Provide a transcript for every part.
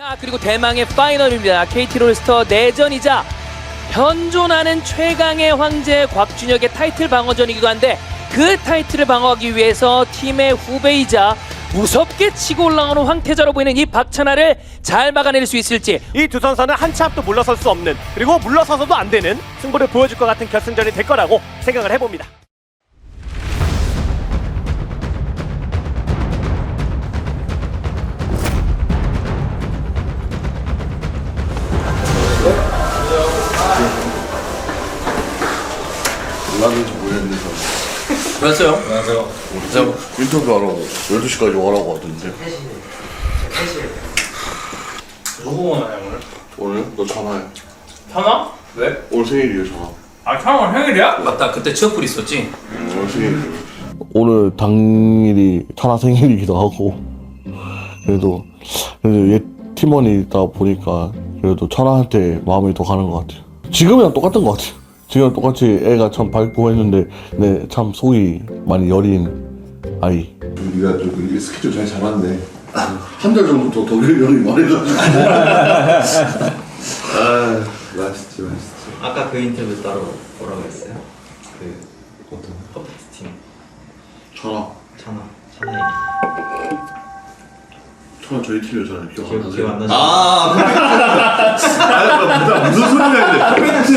자 그리고 대망의 파이널입니다. KT 롤스터 내전이자 현존하는 최강의 황제 곽준혁의 타이틀 방어전이기도 한데 그 타이틀을 방어하기 위해서 팀의 후배이자 무섭게 치고 올라오는 황태자로 보이는 이 박찬하를 잘 막아낼 수 있을지 이 두 선수는 한 치 앞도 물러설 수 없는 그리고 물러서서도 안 되는 승부를 보여줄 것 같은 결승전이 될 거라고 생각을 해봅니다. 몰랐는지 모르겠는데 맞아요. 안녕하세요 저 인터뷰하러 12시까지 오라고 하던데 누구 오나요 오늘? 오늘? 너 전화해 현아? 왜? 오늘 생일이에요 전화 아 현아 생일이야? 맞다 그때 취업풀 있었지? 응, 오늘 생일이에요 오늘 당일이 천하 생일이기도 하고 그래도 그래도 얘 팀원이다 보니까 그래도 천하한테 마음이 더 가는 것 같아요 지금이랑 똑같은 것 같아요 지금 똑같이 애가 참 밝고 했는데 내참 속이 많이 여린 아이 네가 좀 이게 스케줄 잘 잡았네. 한 달 전부터 독일 형이 말해가지고 아 맛있지 맛있지. 아까 그 인터뷰 따로 뭐라고 했어요? 그 어떤? 퍼펙트 팀 전화 찬아 찬아 얘기 전화 저희 팀이었잖아요 기억 안 기억, 나세요? 기억 안 나죠? 아 퍼펙트. 아 무슨 소리야 근데 퍼펙트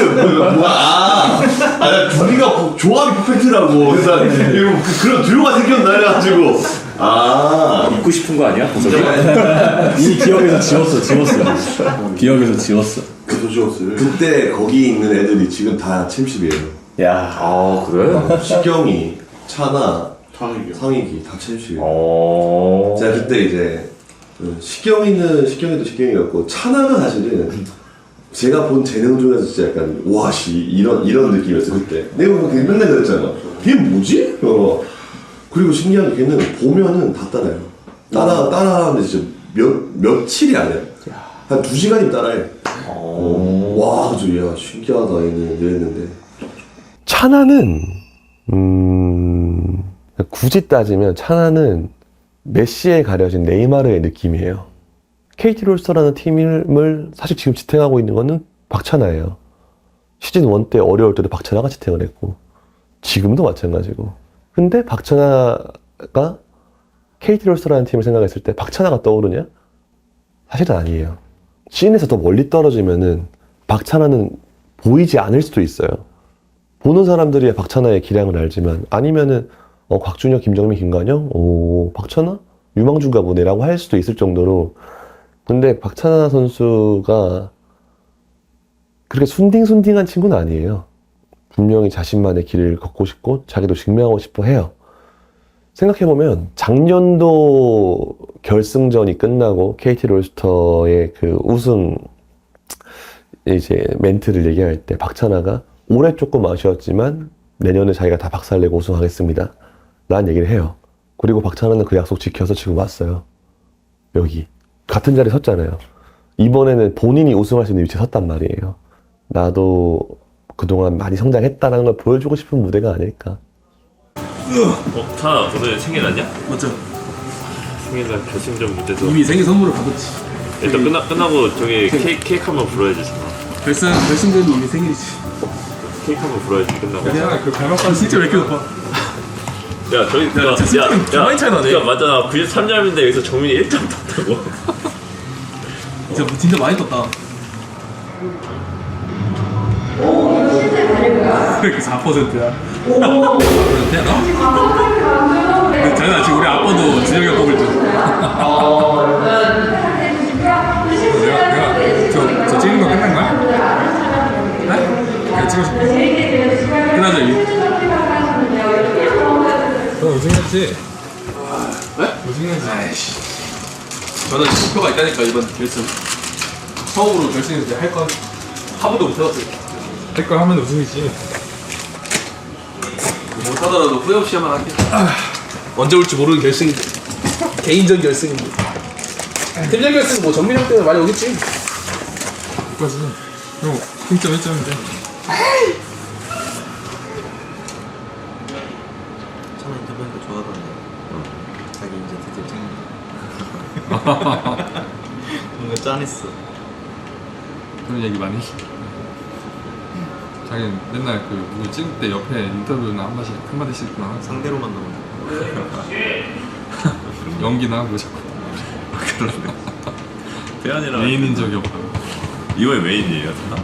뭐야? 아, 아 둘이가 뭐 조합이 퍼펙트라고. 그래서 이거 그, 그런 듀오가 생겼나 해가지고. 아 잊고 싶은 거 아니야? 이미 기억에서 지웠어, 지웠어. 기억에서 지웠어. 그래서 지웠어요 그때 거기 있는 애들이 지금 다 챔십이에요. 야, 아 그래? 식경이, 차나, 상이요 상익이 다 챔십이에요. 어. 제가 그때 이제 그 식경이는 식경이도 식경이었고 차나는 사실은 제가 본 재능 중에서 진짜 약간 와씨 이런 이런 느낌이었어 그때. 내가 뭐걔 맨날 그랬잖아. 걔 뭐지? 어 그리고 신기한 게 걔는 보면은 다 따라요. 따라 따라하는데 진짜 몇 며칠이 안 해요 한두 시간이면 따라해. 어. 와 그래서 야 신기하다 얘는. 이랬는데. 차나는 음, 굳이 따지면 차나는 메시에 가려진 네이마르의 느낌이에요. KT 롤스터라는 팀을 사실 지금 지탱하고 있는 거는 박찬하예요. 시즌 1 때 어려울 때도 박찬하가 지탱을 했고 지금도 마찬가지고. 근데 박찬하가 KT 롤스터라는 팀을 생각했을 때 박찬하가 떠오르냐? 사실은 아니에요. 씬에서 더 멀리 떨어지면은 박찬하는 보이지 않을 수도 있어요. 보는 사람들이 박찬하의 기량을 알지만 아니면은 어, 곽준혁, 김정민, 김관영, 오 박찬하, 유망주가 보네라고 할 수도 있을 정도로 근데 박찬하 선수가 그렇게 순딩순딩한 친구는 아니에요. 분명히 자신만의 길을 걷고 싶고 자기도 증명하고 싶어 해요. 생각해보면 작년도 결승전이 끝나고 KT 롤스터의 그 우승 이제 멘트를 얘기할 때 박찬하가 올해 조금 아쉬웠지만 내년에 자기가 다 박살내고 우승하겠습니다. 라는 얘기를 해요. 그리고 박찬하는 그 약속 지켜서 지금 왔어요. 여기. 같은 자리에 섰잖아요. 이번에는 본인이 우승할 수 있는 위치에 섰단 말이에요. 나도 그동안 많이 성장했다는 걸 보여주고 싶은 무대가 아닐까. 어, 차 오늘 생일 아니야? 맞죠. 생일날 결승전 무대도 이미 생일 선물을 받았지. 일단 끝나 끝나고 저기 케이크, 케이크 한번 불어야지 잖아 결승, 결승전이 이미 생일이지. 케이크 한번 불어야지 끝나고 야, 그 발막판 진짜 왜 이렇게 높아? 야 저기 야, 진짜 승점 많이 차이 나네. 야 맞잖아 93점인데 여기서 정민이 1점 땄다고 진짜, 진짜 많이 떴다. 그렇게 4%야. 4%야, 너? 근데 장난 지금 우리 아빠도 준영이가 뽑을 너 우승했지? 네? 우승했지. 아이씨. 저는 목표가 있다니까, 이번 결승. 처음으로 결승에서 이제 할 건, 한 번도 못 해봤어요. 할거 하면 우승이지. 못하더라도 후회 없이 하면 할게. 언제 올지 모르는 결승인데. 개인전 결승인데. 팀전 결승 뭐형 때문에 많이 오겠지. 그거지. 형, 승점 1점인데. 찬아 인터뷰하니까 좋아하던데 자기 이제 드디어 챙겨 뭔가 짠했어. 그런 얘기 많이 해. 자기 맨날 그 누구 찍을 때 옆에 인터뷰나 한 마디씩 한 마디씩만 항상 상대로 만나면 연기나 하고 자꾸 태연이랑 메인인 적이 없다고. 이번에 메인이에요, 나?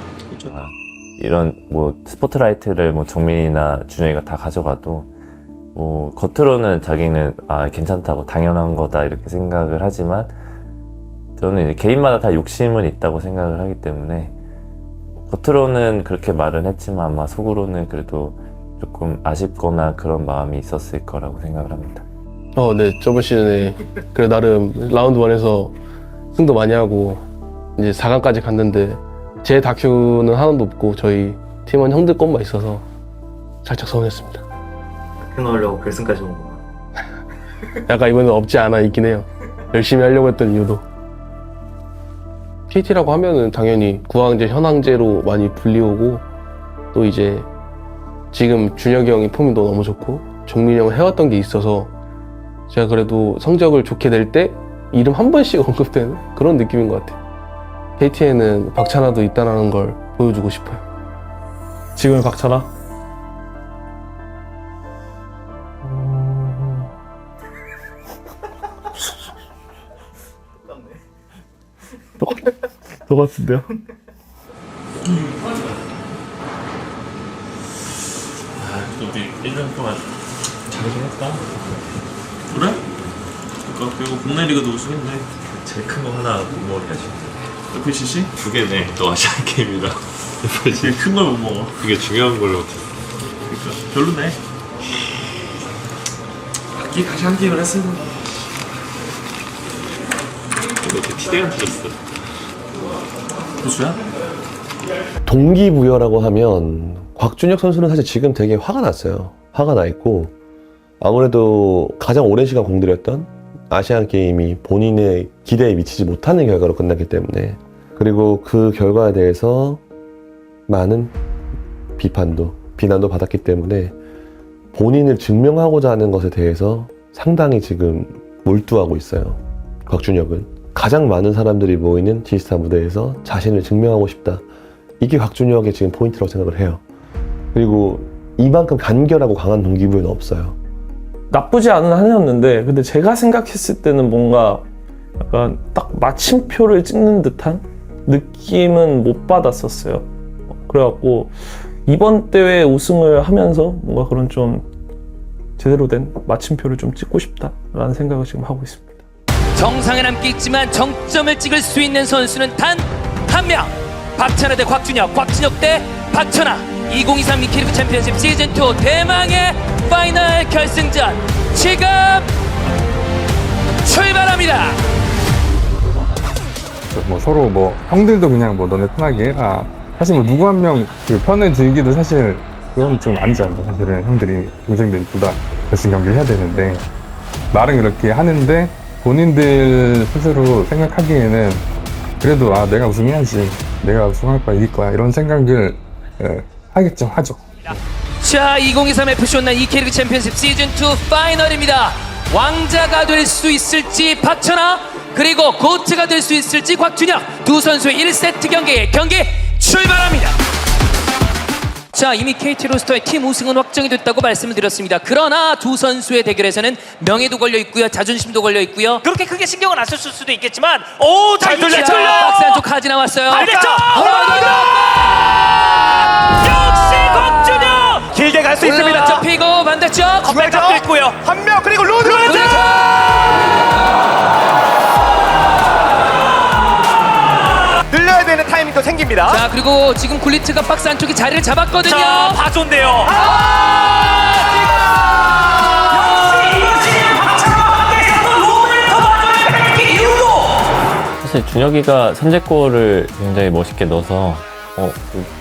이런 뭐 스포트라이트를 뭐 정민이나 준영이가 다 가져가도 뭐 겉으로는 자기는 아 괜찮다고 당연한 거다 이렇게 생각을 하지만 저는 개인마다 다 욕심은 있다고 생각을 하기 때문에 겉으로는 그렇게 말은 했지만 아마 속으로는 그래도 조금 아쉽거나 그런 마음이 있었을 거라고 생각을 합니다. 어, 네. 저번 시즌에 그래 나름 라운드 1에서 승도 많이 하고 이제 4강까지 갔는데 제 다큐는 하나도 없고 저희 팀원 형들 것만 있어서 살짝 서운했습니다. 그 넣으려고 결승까지 온 거. 약간 이번엔 없지 않아 있긴 해요. 열심히 하려고 했던 이유도. KT라고 하면은 당연히 구황제, 현황제로 많이 불리우고 또 이제 지금 준혁이 형이 폼이 또 너무 좋고 종민이 형은 해왔던 게 있어서 제가 그래도 성적을 좋게 낼 때 이름 한 번씩 언급되는 그런 느낌인 것 같아요. KT에는 박찬하도 있다는 걸 보여주고 싶어요. 지금의 박찬하? 똑같은데요? 우리 1년 동안 잘하긴 했다. 그래? 그러니까 결국 국내 리그도 우승했네. 제일 큰 거 하나 못 먹어야지. FCC? 두 개네. 또 아시안 게임이랑. FCC 큰걸 못 먹어. 그게 중요한 걸 못해. 그러니까 별로네. 바퀴 다시 한 게임을 했으면 이렇게 티대가 터졌어. 고수야? 동기부여라고 하면 곽준혁 선수는 사실 지금 되게 화가 났어요. 화가 나 있고 아무래도 가장 오랜 시간 공들였던 아시안 게임이 본인의 기대에 미치지 못하는 결과로 끝났기 때문에 그리고 그 결과에 대해서 많은 비판도 비난도 받았기 때문에 본인을 증명하고자 하는 것에 대해서 상당히 지금 몰두하고 있어요. 곽준혁은 가장 많은 사람들이 모이는 지스타 무대에서 자신을 증명하고 싶다. 이게 곽준혁의 지금 포인트라고 생각을 해요. 그리고 이만큼 간결하고 강한 동기부여는 없어요. 나쁘지 않은 한 해였는데 근데 제가 생각했을 때는 뭔가 약간 딱 마침표를 찍는 듯한 느낌은 못 받았었어요. 그래갖고 이번 대회 우승을 하면서 뭔가 그런 좀 제대로 된 마침표를 좀 찍고 싶다라는 생각을 지금 하고 있습니다. 정상에 남기 있지만 정점을 찍을 수 있는 선수는 단 한 명. 박찬하 대 곽준혁, 곽준혁 대 박찬하. 2023 미키리그 챔피언십 시즌 2 대망의 파이널 결승전 지금 출발합니다. 뭐 서로 뭐 형들도 그냥 뭐 너네 편하게 해라. 사실 뭐 누구 한 명 그 편을 들기도 사실 그건 좀 아니잖아. 사실은 형들이 동생들이 둘다 결승 경기를 해야 되는데 말은 그렇게 하는데 본인들 스스로 생각하기에는 그래도 아 내가 우승해야지 내가 우승할 거야 이길 거야 이런 생각을 예, 하겠죠 하죠. 자, 2023 FC 온라인 이케리그 챔피언십 시즌 2 파이널입니다. 왕자가 될 수 있을지 박찬하 그리고 고트가 될 수 있을지 곽준혁 두 선수의 1세트 경기 경기 출발합니다. 자 이미 KT 로스터의 팀 우승은 확정이 됐다고 말씀을 드렸습니다. 그러나 두 선수의 대결에서는 명예도 걸려 있고요, 자존심도 걸려 있고요. 그렇게 크게 신경은 안 썼을 수도 있겠지만 오잘 자, 박스 안쪽 카지 나왔어요. 반대쪽! 역시 곽준혁! 길게 갈 수 있습니다. 올라왔죠, 피고 반대쪽. 컵백 잡고 있고요. 한 생깁니다. 자 그리고 지금 굴리트가 박스 안쪽에 자리를 잡았거든요. 자, 봐준대요. 사실 준혁이가 선제골을 굉장히 멋있게 넣어서 어,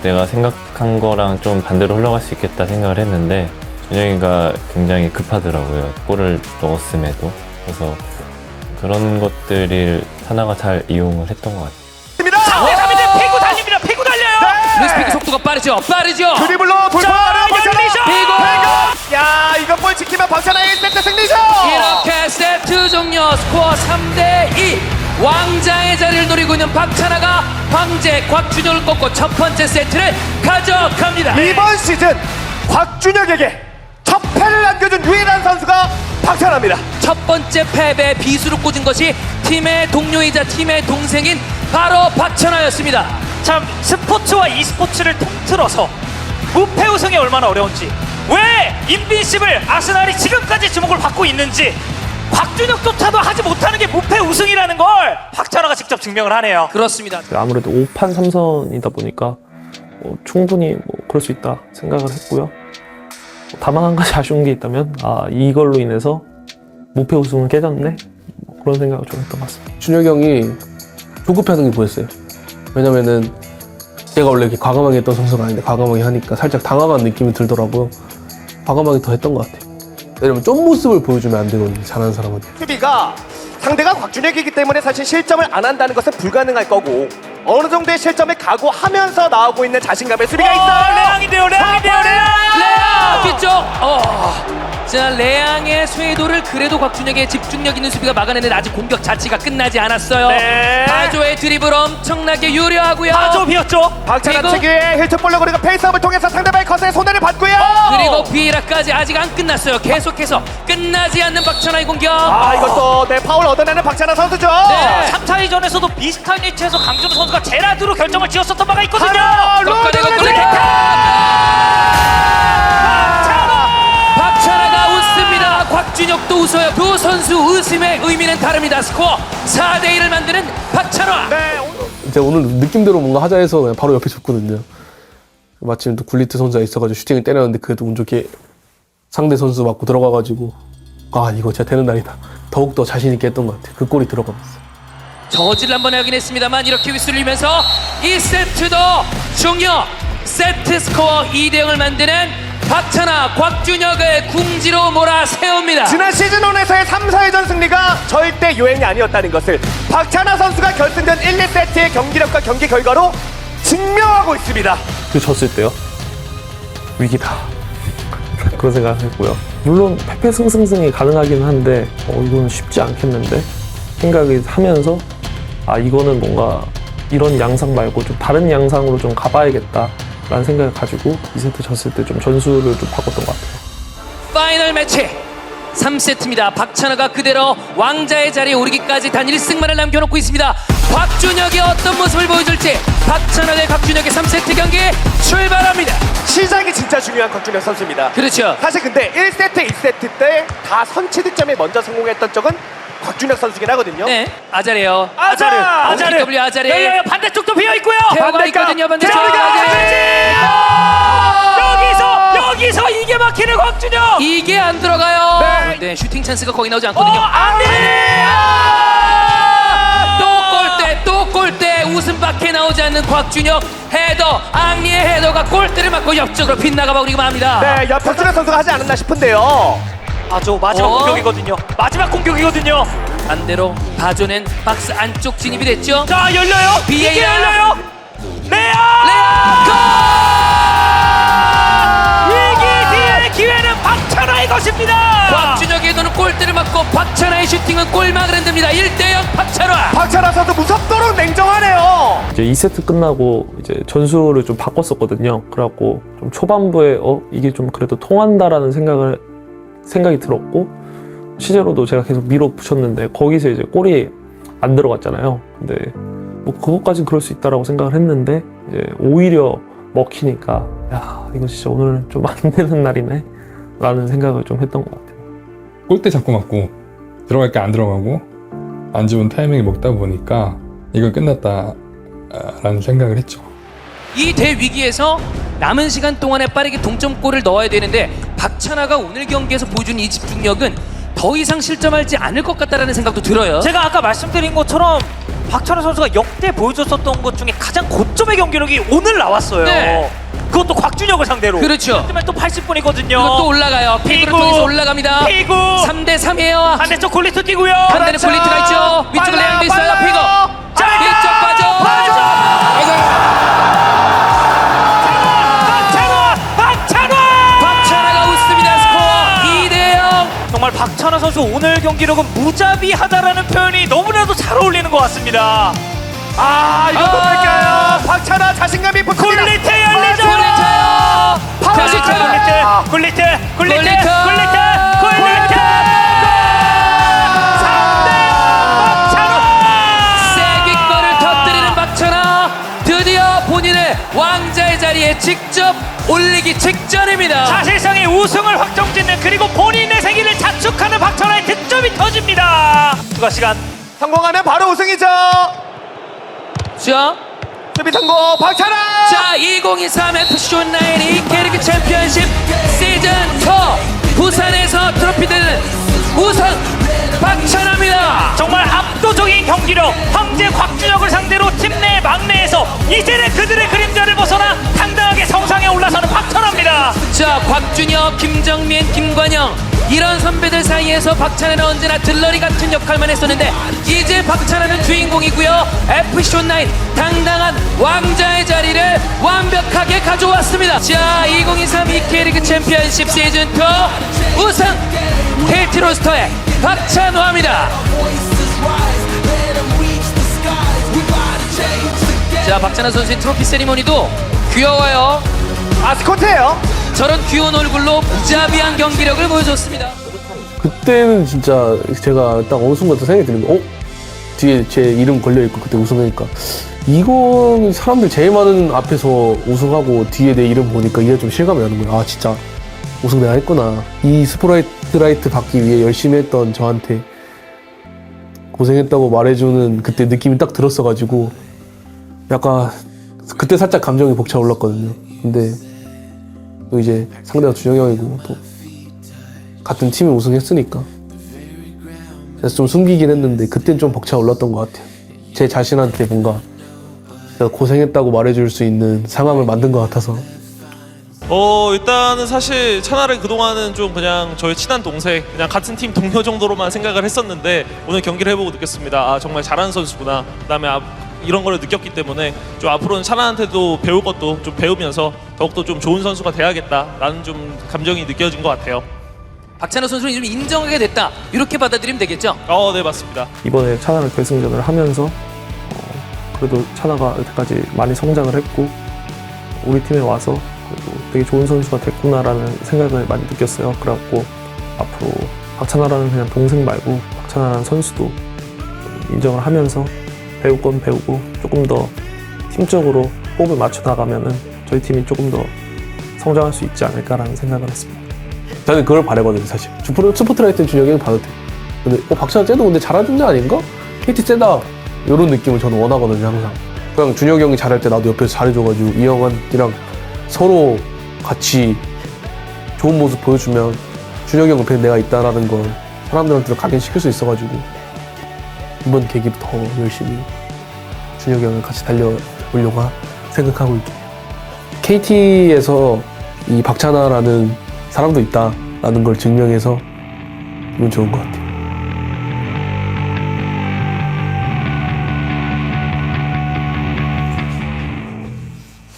내가 생각한 거랑 좀 반대로 흘러갈 수 있겠다 생각을 했는데 준혁이가 굉장히 급하더라고요. 골을 넣었음에도. 그래서 그런 것들을 하나가 잘 이용을 했던 것 같아요. 상대삼 루이스 피크 속도가 빠르죠. 빠르죠. 드리블로 돌파하는 박찬하. 피고. 야, 이거 볼 지키면 박찬하 1세트 승리죠. 이렇게 세트 종료 스코어 3대 2 왕자의 자리를 노리고 있는 박찬하가 황제 곽준혁을 꺾고 첫 번째 세트를 가져갑니다. 이번 시즌 곽준혁에게 첫 패를 남겨준 유일한 선수가 박찬하입니다. 첫 번째 패배 비수로 꽂은 것이 팀의 동료이자 팀의 동생인 바로 박찬하였습니다. 참 스포츠와 e스포츠를 통틀어서 무패 우승이 얼마나 어려운지 왜 인빈십을 아스날이 지금까지 주목을 받고 있는지 곽준혁조차도 하지 못하는 게 무패 우승이라는 걸 박찬호가 직접 증명을 하네요. 그렇습니다. 아무래도 5판 3선이다 보니까 뭐 충분히 뭐 그럴 수 있다 생각을 했고요. 뭐 다만 한 가지 아쉬운 게 있다면 아 이걸로 인해서 무패 우승을 깨졌네 뭐 그런 생각을 좀 했던 것 같습니다. 준혁이 형이 조급해하는 게 보였어요. 왜냐면은 제가 원래 이렇게 과감하게 했던 선수가 아닌데 과감하게 하니까 살짝 당황한 느낌이 들더라고요. 과감하게 더 했던 것 같아요. 왜냐면 좀 모습을 보여주면 안 되거든요. 잘하는 사람한테. 수비가 상대가 곽준혁이기 때문에 사실 실점을 안 한다는 것은 불가능할 거고 어느 정도의 실점을 각오하면서 나오고 있는 자신감의 수비가 있어요. 레앙인데요, 레앙인데요, 레앙! 레앙 뒤쪽. 어. 자 레앙의 쇄도를 그래도 곽준혁의 집중력 있는 수비가 막아내는 아직 공격 자체가 끝나지 않았어요. 네. 바조의 드리블 엄청나게 유려하고요. 파조 비었죠. 박찬하 그리고- 특유의 힐트 볼로 그리고 페이스업을 통해서 상대방의 컷에 손해를 받고요. 그리고 비에라까지 아직 안 끝났어요. 계속해서 끝나지 않는 박찬하의 공격. 아 이것도 네 파울 얻어내는 박찬하 선수죠. 네. 3, 4위전에서도 비슷한 위치에서 강준호 선수가 제라드로 결정을 지었었던 바가 있거든요. 하나, 꺾어내고 로드를 골 곽준혁도 웃어요. 두 선수 웃음의 의미는 다릅니다. 스코어 4대 1을 만드는 박찬하. 네 제가 오늘 느낌대로 뭔가 하자 해서 그냥 바로 옆에 줬거든요. 마침 또 굴리트 선수가 있어가지고 슈팅을 때렸는데 그래도 운 좋게 상대 선수 맞고 들어가가지고 아 이거 진짜 되는 날이다. 더욱 더 자신 있게 했던 것 같아요. 그 골이 들어가면서. 저질 한번 하긴 했습니다만 이렇게 휘슬리면서 이 세트도 중요 세트 스코어 2대 0을 만드는 박찬하 곽준혁을 궁지로 몰아세웁니다. 지난 시즌 1에서의 3, 4회전 승리가 절대 요행이 아니었다는 것을 박찬하 선수가 결승전 1, 2세트의 경기력과 경기 결과로 증명하고 있습니다. 그 졌을 때요? 위기다. 그런 생각을 했고요. 물론 패패승승승이 가능하긴 한데 어, 이건 쉽지 않겠는데? 생각을 하면서 아 이거는 뭔가 이런 양상 말고 좀 다른 양상으로 좀 가봐야겠다 라는 생각을 가지고 2세트 졌을 때 좀 전술을 좀 바꿨던 것 같아요 파이널 매치 3세트입니다. 박찬하가 그대로 왕자의 자리에 오르기까지 단 1승만을 남겨놓고 있습니다. 곽준혁이 어떤 모습을 보여줄지 박찬하 대 곽준혁의 3세트 경기 출발합니다. 시작이 진짜 중요한 곽준혁 선수입니다. 그렇죠. 사실 근데 1세트, 2세트 때 다 선취 득점에 먼저 성공했던 적은 곽준혁 선수긴 하거든요. 네, 아자레요. 아자르, 아자르. W 아자레. 예, 예, 반대쪽도 비어 있고요. 태호가 반대쪽. 있거든요. 반대쪽. 태호가 아자레. 여기서 여기서 이게 막히는 곽준혁. 이게 안 들어가요. 네. 네, 슈팅 찬스가 거의 나오지 어, 않거든요. 안 돼. 또 골대, 또 골대. 웃음밖에 나오지 않는 곽준혁 헤더. 앙리의 헤더가 골대를 맞고 옆쪽으로 빗나가 버리고 맙니다. 네, 옆 곽준혁 선수가 하지 않았나 싶은데요. 아저 마지막 어? 공격이거든요. 마지막 공격이거든요. 반대로 바조는 박스 안쪽 진입이 됐죠. 자 열려요. 비에이라. 이게 열려요. 레아. 위기 뒤의 기회는 박찬하의 것입니다. 곽준혁의 헤더는 골대를 맞고 박찬하의 슈팅은 골망을 흔듭니다. 1대0 박찬하. 박찬하 선수 무섭도록 냉정하네요. 이제 2세트 끝나고 이제 전술을 좀 바꿨었거든요. 그래갖고 좀 초반부에 어 이게 좀 그래도 통한다라는 생각을 생각이 들었고 실제로도 제가 계속 밀어붙였는데 거기서 이제 골이 안 들어갔잖아요. 근데 뭐 그것까진 그럴 수 있다라고 생각을 했는데 이제 오히려 먹히니까 야 이거 진짜 오늘 좀 안 되는 날이네 라는 생각을 좀 했던 것 같아요. 골대 잡고 맞고 들어갈 게 안 들어가고 안 좋은 타이밍에 먹다 보니까 이건 끝났다라는 생각을 했죠. 이 대위기에서 남은 시간 동안에 빠르게 동점골을 넣어야 되는데 박찬하가 오늘 경기에서 보여준 이 집중력은 더 이상 실점하지 않을 것 같다라는 생각도 들어요. 제가 아까 말씀드린 것처럼 박찬호 선수가 역대 보여줬었던 것 중에 가장 고점의 경기력이 오늘 나왔어요. 네. 그것도 곽준혁을 상대로. 그렇죠. 그러면 또 80분이거든요. 그리고 또 올라가요. 피구를 피구. 통해서 올라갑니다. 피구. 3대 3이에요. 반대쪽 굴리트 뛰고요. 반대는 굴리트가 있죠. 위쪽에 레앙도 있어요. 피고. 자, 위쪽 빠져. 박찬 박찬호 선수 오늘 경기력은 무자비하다라는 표현이 너무나도 잘 어울리는 것것 같습니다. 아 이거 못 아. 뺏겨요. 박찬아 자신감이 붙습니다. 굴리트 열리죠. 굴리트요. 파워시 자, 굴리트. 굴리트, 굴리트, 굴리트, 굴리트. 굴리트, 굴리트. 3대 박찬호. 세기권을 터뜨리는 박찬아 드디어 본인의 왕자의 자리에 직접 올리기 직전입니다. 사실상의 우승을 확정짓는 그리고 본인의 생일을 자축하는 박찬호의 득점이 터집니다. 추가 시간. 성공하면 바로 우승이죠. 자, 수비 성공 박찬아. 자 2023 FC 온라인 K리그 챔피언십 시즌 2 부산에서 트로피되는 우승 박찬아입니다. 정말 압도적인 경기력 황제 곽준혁을 상대로 팀내 막내에서 이제는 그들의 그림자를 벗어나 당당하게 성상에 올라서는 박찬호입니다. 자 곽준혁, 김정민, 김관영 이런 선배들 사이에서 박찬아는 언제나 들러리 같은 역할만 했었는데 이제 박찬아는 주인공이고요 FC 온라인 당당한 왕자의 자리를 완벽하게 가져왔습니다 자2023 K리그 챔피언십 시즌2 우승 KT 로스터의 박찬호입니다 자 박찬호 선수의 트로피 세리머니도 귀여워요 아스코트예요. 저런 귀여운 얼굴로 무자비한 경기력을 보여줬습니다. 그때는 진짜 제가 딱 어느 순간 또 생각이 드는 거, 어? 뒤에 제 이름 걸려있고 그때 우승하니까 이건 사람들 제일 많은 앞에서 우승하고 뒤에 내 이름 보니까 이게 좀 실감이 나는 거예요. 아 진짜 우승 내가 했구나. 이 스포라이트 받기 위해 열심히 했던 저한테 고생했다고 말해주는 그때 느낌이 딱 들었어가지고 약간 그때 살짝 감정이 벅차 올랐거든요. 근데 또 이제 상대가 준영이 형이고 또 같은 팀이 우승했으니까 그래서 좀 숨기긴 했는데 그땐 좀 벅차 올랐던 것 같아요. 제 자신한테 뭔가 내가 고생했다고 말해줄 수 있는 상황을 만든 것 같아서 어 일단은 사실 찬아를 그동안은 좀 그냥 저희 친한 동생 그냥 같은 팀 동료 정도로만 생각을 했었는데 오늘 경기를 해보고 느꼈습니다 아 정말 잘하는 선수구나 그다음에 아, 이런 걸 느꼈기 때문에 좀 앞으로는 찬아한테도 배울 것도 좀 배우면서 더욱더 좀 좋은 선수가 돼야겠다라는 좀 감정이 느껴진 것 같아요 박찬호 선수는 좀 인정하게 됐다. 이렇게 받아들이면 되겠죠? 어, 네 맞습니다. 이번에 찬아를 결승전을 하면서 어, 그래도 찬아가 여태까지 많이 성장을 했고 우리 팀에 와서 되게 좋은 선수가 됐구나라는 생각을 많이 느꼈어요. 그래갖고 앞으로 박찬아라는 그냥 동생 말고 박찬아라는 선수도 좀 인정을 하면서 배울 건 배우고 조금 더 팀적으로 호흡을 맞춰 나가면은 저희 팀이 조금 더 성장할 수 있지 않을까라는 생각을 했습니다. 저는 그걸 바라거든요 사실 스포- 스포트라이트 준영이는 봐도 돼 근데 어 박찬호 쟤도 근데 잘하는 애 아닌가? KT 세다 이런 느낌을 저는 원하거든요 항상 그냥 준혁이 형이 잘할 때 나도 옆에서 잘해줘가지고 이영환이랑 서로 같이 좋은 모습 보여주면 준혁이 형 옆에 내가 있다라는 걸 사람들한테도 각인시킬 수 있어가지고 이번 계기로 더 열심히 준혁이 형을 같이 달려보려고 하- 생각하고 있고 KT에서 이 박찬아라는 사람도 있다라는 걸 증명해서 기분 좋은 것 같아요.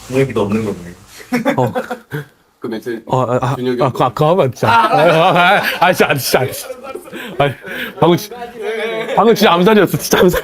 분위기도 없는 거네. 어. 그 멘트. 어, 아, 아, 아, 그거, 그거 하면 진짜. 아, 아, 아, 아, 진짜, 안, 진짜, 안, 진짜. 아니, 방금, 진- 방금 진짜 암살이었어, 진짜 암살.